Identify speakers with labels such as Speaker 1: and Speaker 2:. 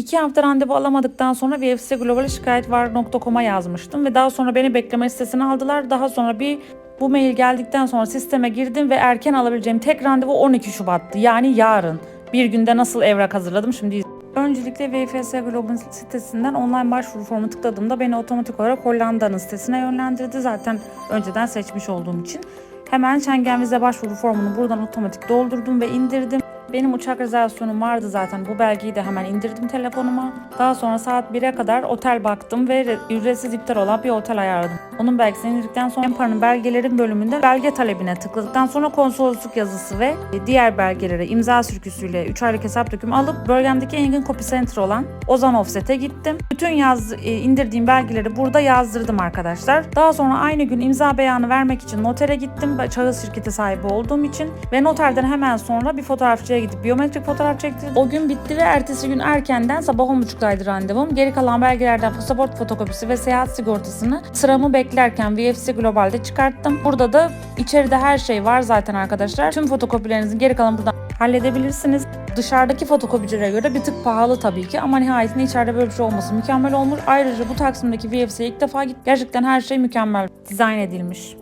Speaker 1: İki hafta randevu alamadıktan sonra VFC Global şikayet var.com'a yazmıştım ve daha sonra beni bekleme listesine aldılar. Daha sonra bir bu mail geldikten sonra sisteme girdim ve erken alabileceğim tek randevu 12 Şubat'tı. Yani yarın. Bir günde nasıl evrak hazırladım şimdi Öncelikle VFS Global sitesinden online başvuru formu tıkladığımda beni otomatik olarak Hollanda'nın sitesine yönlendirdi. Zaten önceden seçmiş olduğum için. Hemen Schengen vize başvuru formunu buradan otomatik doldurdum ve indirdim. Benim uçak rezervasyonum vardı zaten. Bu belgeyi de hemen indirdim telefonuma. Daha sonra saat 1'e kadar otel baktım ve re- ücretsiz iptal olan bir otel ayarladım. Onun belgesini indirdikten sonra Empar'ın belgelerin bölümünde belge talebine tıkladıktan sonra konsolosluk yazısı ve diğer belgelere imza sürküsüyle 3 aylık hesap dökümü alıp bölgemdeki en yakın copy center olan Ozan Offset'e gittim. Bütün yaz e, indirdiğim belgeleri burada yazdırdım arkadaşlar. Daha sonra aynı gün imza beyanı vermek için notere gittim. Şahıs şirketi sahibi olduğum için ve noterden hemen sonra bir fotoğrafçıya gidip biyometrik fotoğraf çektirdim. O gün bitti ve ertesi gün erkenden sabah 10.30'daydı randevum. Geri kalan belgelerden pasaport fotokopisi ve seyahat sigortasını sıramı beklerken VFC Global'de çıkarttım. Burada da içeride her şey var zaten arkadaşlar. Tüm fotokopilerinizin geri kalanı buradan halledebilirsiniz. Dışarıdaki fotokopicilere göre bir tık pahalı tabii ki ama nihayetinde içeride böyle bir şey olması mükemmel olmuş. Ayrıca bu Taksim'deki VFC'ye ilk defa git. Gerçekten her şey mükemmel dizayn edilmiş.